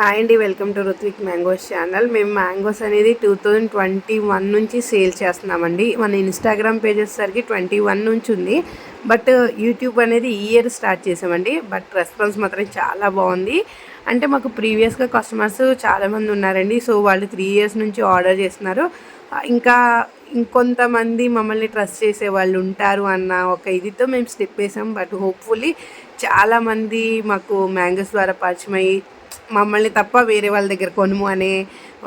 Hi అండి welcome to Ruthvik mangoes channel. మేము mangoes అనేది టూ థౌజండ్ ట్వంటీ వన్ నుంచి సేల్ చేస్తున్నామండి. మన ఇన్స్టాగ్రామ్ పేజ్ వచ్చేసరికి ట్వంటీ వన్ నుంచి ఉంది. బట్ యూట్యూబ్ అనేది ఈ ఇయర్ స్టార్ట్ చేసామండి. బట్ రెస్పాన్స్ మాత్రం చాలా బాగుంది. అంటే మాకు ప్రీవియస్గా కస్టమర్స్ చాలామంది ఉన్నారండి. సో వాళ్ళు త్రీ ఇయర్స్ నుంచి ఆర్డర్ చేస్తున్నారు. ఇంకా ఇంకొంతమంది మమ్మల్ని ట్రస్ట్ చేసే వాళ్ళు ఉంటారు అన్న ఒక ఇదితో మేము స్టెప్ వేసాం. బట్ హోప్ఫుల్లీ చాలామంది మాకు మ్యాంగోస్ ద్వారా పరిచయం అయ్యి మమ్మల్ని తప్ప వేరే వాళ్ళ దగ్గర కొనుము అనే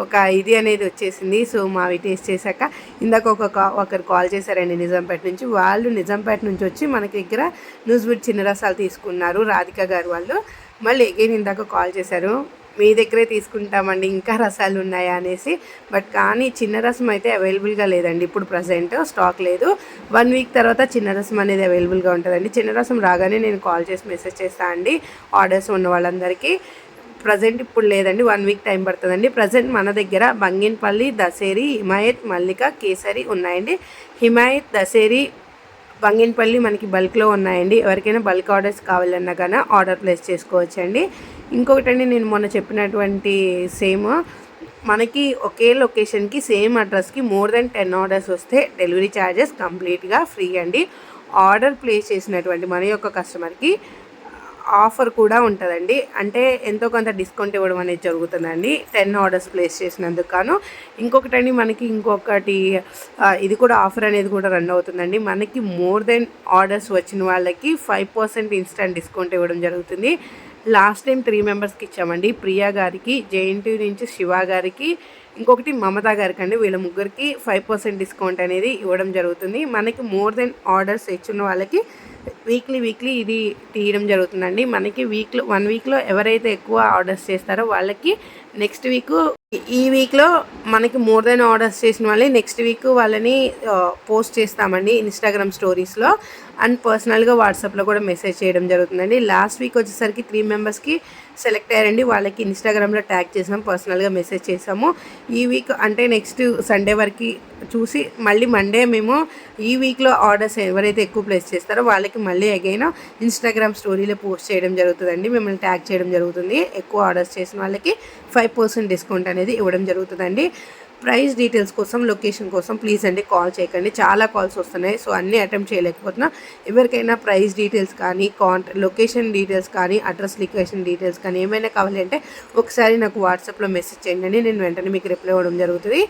ఒక ఇది అనేది వచ్చేసింది. సో మావి టేస్ట్ చేశాక ఇందాక ఒక కా ఒకరు కాల్ చేశారండి నిజాంపేట నుంచి. వాళ్ళు నిజాంపేట నుంచి వచ్చి మనకి దగ్గర న్యూస్బుడ్ చిన్న రసాలు తీసుకున్నారు. రాధిక గారు వాళ్ళు. మళ్ళీ ఎగైన్ ఇందాక కాల్ చేశారు. మీ దగ్గరే తీసుకుంటామండి ఇంకా రసాలు ఉన్నాయా అనేసి. బట్ కానీ చిన్న రసం అయితే అవైలబుల్గా లేదండి. ఇప్పుడు ప్రజెంట్ స్టాక్ లేదు. వన్ వీక్ తర్వాత చిన్న రసం అనేది అవైలబుల్గా ఉంటుందండి. చిన్న రసం రాగానే నేను కాల్ చేసి మెసేజ్ చేస్తాను అండి ఆర్డర్స్ ఉన్న వాళ్ళందరికీ. ప్రజెంట్ ఇప్పుడు లేదండి వన్ వీక్ టైం పడుతుందండి. ప్రజెంట్ మన దగ్గర బంగిన్పల్లి దసేరి హిమాయత్ మల్లిక కేసరి ఉన్నాయండి. హిమాయత్ దసేరి బంగిన్పల్లి మనకి బల్క్లో ఉన్నాయండి. ఎవరికైనా బల్క్ ఆర్డర్స్ కావాలన్నా కానీ ఆర్డర్ ప్లేస్ చేసుకోవచ్చండి. ఇంకొకటండి నేను మొన్న చెప్పినటువంటి సేమ్ మనకి ఒకే లొకేషన్కి సేమ్ అడ్రస్కి మోర్ దెన్ టెన్ ఆర్డర్స్ వస్తే డెలివరీ ఛార్జెస్ కంప్లీట్గా ఫ్రీ అండి. ఆర్డర్ ప్లేస్ చేసినటువంటి మన యొక్క కస్టమర్కి ఆఫర్ కూడా ఉంటుందండి. అంటే ఎంతో కొంత డిస్కౌంట్ ఇవ్వడం అనేది జరుగుతుందండి. టెన్ ఆర్డర్స్ ప్లేస్ చేసినందుకు గాను. ఇంకొకటండి మనకి ఇంకొకటి ఇది కూడా ఆఫర్ అనేది కూడా రన్ అవుతుందండి. మనకి మోర్ దెన్ ఆర్డర్స్ వచ్చిన వాళ్ళకి ఫైవ్ పర్సెంట్ ఇన్స్టెంట్ డిస్కౌంట్ ఇవ్వడం జరుగుతుంది. లాస్ట్ టైం త్రీ మెంబర్స్కి ఇచ్చామండి. ప్రియా గారికి జేఎన్టీ నుంచి శివ గారికి ఇంకొకటి మమతా గారికి అండి వీళ్ళ ముగ్గురికి ఫైవ్ పర్సెంట్ డిస్కౌంట్ అనేది ఇవ్వడం జరుగుతుంది. మనకి మోర్ దెన్ ఆర్డర్స్ ఇచ్చిన వాళ్ళకి వీక్లీ వీక్లీ ఇది తీయడం జరుగుతుందండి. మనకి వీక్లో వన్ వీక్లో ఎవరైతే ఎక్కువ ఆర్డర్స్ చేస్తారో వాళ్ళకి నెక్స్ట్ వీక్ ఈ వీక్లో మనకి మోర్ దెన్ ఆర్డర్స్ చేసిన వాళ్ళని నెక్స్ట్ వీక్ వాళ్ళని పోస్ట్ చేస్తామండి ఇన్స్టాగ్రామ్ స్టోరీస్లో అండ్ పర్సనల్గా వాట్సాప్లో కూడా మెసేజ్ చేయడం జరుగుతుందండి. లాస్ట్ వీక్ వచ్చేసరికి త్రీ మెంబర్స్కి సెలెక్ట్ అయ్యారండి. వాళ్ళకి ఇన్స్టాగ్రామ్లో ట్యాగ్ చేసాం పర్సనల్గా మెసేజ్ చేసాము. ఈ వీక్ అంటే నెక్స్ట్ సండే వరకు చూసి మళ్ళీ మండే మేము ఈ వీక్లో ఆర్డర్స్ ఎవరైతే ఎక్కువ ప్లేస్ చేస్తారో వాళ్ళకి మళ్ళీ అగైన్ ఇన్స్టాగ్రామ్ స్టోరీలో పోస్ట్ చేయడం జరుగుతుందండి. మిమ్మల్ని ట్యాగ్ చేయడం జరుగుతుంది. ఎక్కువ ఆర్డర్స్ చేసిన వాళ్ళకి ఫైవ్ పర్సెంట్ డిస్కౌంట్ అనేది ఇవ్వడం జరుగుతుందండి. ప్రైస్ డీటెయిల్స్ కోసం లొకేషన్ కోసం ప్లీజ్ అండి కాల్ చేయకండి. చాలా కాల్స్ వస్తున్నాయి సో అన్నీ అటెంప్ట్ చేయలేకపోతున్నా. ఎవరికైనా ప్రైస్ డీటెయిల్స్ కానీ కాంట లొకేషన్ డీటెయిల్స్ కానీ అడ్రస్ లొకేషన్ డీటెయిల్స్ కానీ ఏమైనా కావాలంటే ఒకసారి నాకు వాట్సాప్లో మెసేజ్ చేయండి. నేను వెంటనే మీకు రిప్లై ఇవ్వడం జరుగుతుంది.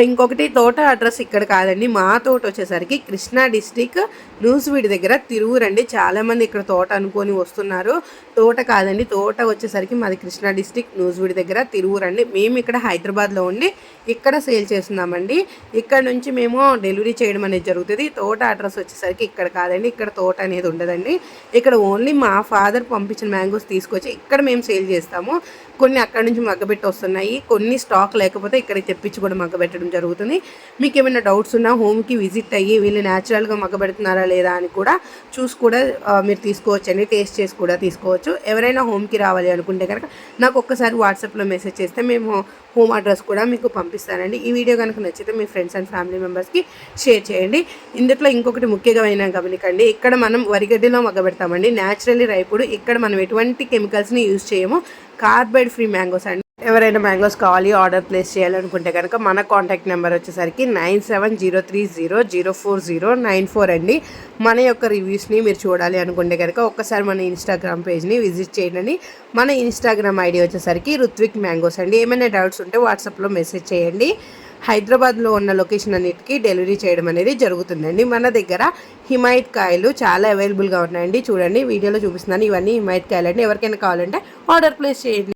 ఇంకొకటి తోట అడ్రస్ ఇక్కడ కాదండి. మా తోట వచ్చేసరికి కృష్ణా డిస్టిక్ న్యూస్వీడ్ దగ్గర తిరువురండి. చాలామంది ఇక్కడ తోట అనుకొని వస్తున్నారు. తోట కాదండి. తోట వచ్చేసరికి మాది కృష్ణా డిస్టిక్ న్యూస్వీడ్ దగ్గర తిరువురండి. మేము ఇక్కడ హైదరాబాద్లో ఉండి ఇక్కడ సేల్ చేస్తున్నామండి. ఇక్కడ నుంచి మేము డెలివరీ చేయడం అనేది జరుగుతుంది. తోట అడ్రస్ వచ్చేసరికి ఇక్కడ కాదండి. ఇక్కడ తోట అనేది ఉండదండి. ఇక్కడ ఓన్లీ మా ఫాదర్ పంపించిన మ్యాంగోస్ తీసుకొచ్చి ఇక్కడ మేము సేల్ చేస్తాము. కొన్ని అక్కడ నుంచి మగ్గబెట్టి వస్తున్నాయి. కొన్ని స్టాక్ లేకపోతే ఇక్కడ తెప్పించి కూడా మగ్గబెట్టడం జరుగుతుంది. మీకు ఏమైనా డౌట్స్ ఉన్నా హోమ్కి విజిట్ అయ్యి వీళ్ళు న్యాచురల్గా మగ్గబెడుతున్నారా లేదా అని కూడా చూసి కూడా మీరు తీసుకోవచ్చు అండి టేస్ట్ చేసి కూడా తీసుకోవచ్చు. ఎవరైనా హోమ్కి రావాలి అనుకుంటే కనుక నాకు ఒక్కసారి వాట్సాప్లో మెసేజ్ చేస్తే మేము హోమ్ అడ్రస్ కూడా మీకు పంపిస్తానండి. ఈ వీడియో కనుక నచ్చితే మీ ఫ్రెండ్స్ అండ్ ఫ్యామిలీ మెంబర్స్కి షేర్ చేయండి. ఇందులో ఇంకొకటి ముఖ్యమైన గమనికండి. ఇక్కడ మనం వరిగడ్డిలో మగ్గబెడతామండి న్యాచురల్లీ రైపుడు. ఇక్కడ మనం ఎటువంటి కెమికల్స్ని యూజ్ చేయము. కార్బైడ్ ఫ్రీ మ్యాంగోస్ అండి. ఎవరైనా మ్యాంగోస్ కావాలి ఆర్డర్ ప్లేస్ చేయాలనుకుంటే కనుక మన కాంటాక్ట్ నెంబర్ వచ్చేసరికి nine seven zero three zero zero four zero nine four అండి. మన యొక్క రివ్యూస్ని మీరు చూడాలి అనుకుంటే కనుక ఒక్కసారి మన ఇన్స్టాగ్రామ్ పేజ్ని విజిట్ చేయండి. మన ఇన్స్టాగ్రామ్ ఐడి వచ్చేసరికి రుత్విక్ మ్యాంగోస్ అండి. ఏమైనా డౌట్స్ ఉంటే వాట్సాప్లో మెసేజ్ చేయండి. హైదరాబాద్లో ఉన్న లొకేషన్ అన్నిటికీ డెలివరీ చేయడం అనేది జరుగుతుందండి. మన దగ్గర హిమాయత్ కాయలు చాలా అవైలబుల్గా ఉన్నాయండి. చూడండి వీడియోలో చూపిస్తున్నాను. ఇవన్నీ హిమాయత్ కాయలు అండి ఎవరికైనా కావాలంటే ఆర్డర్ ప్లేస్ చేయండి.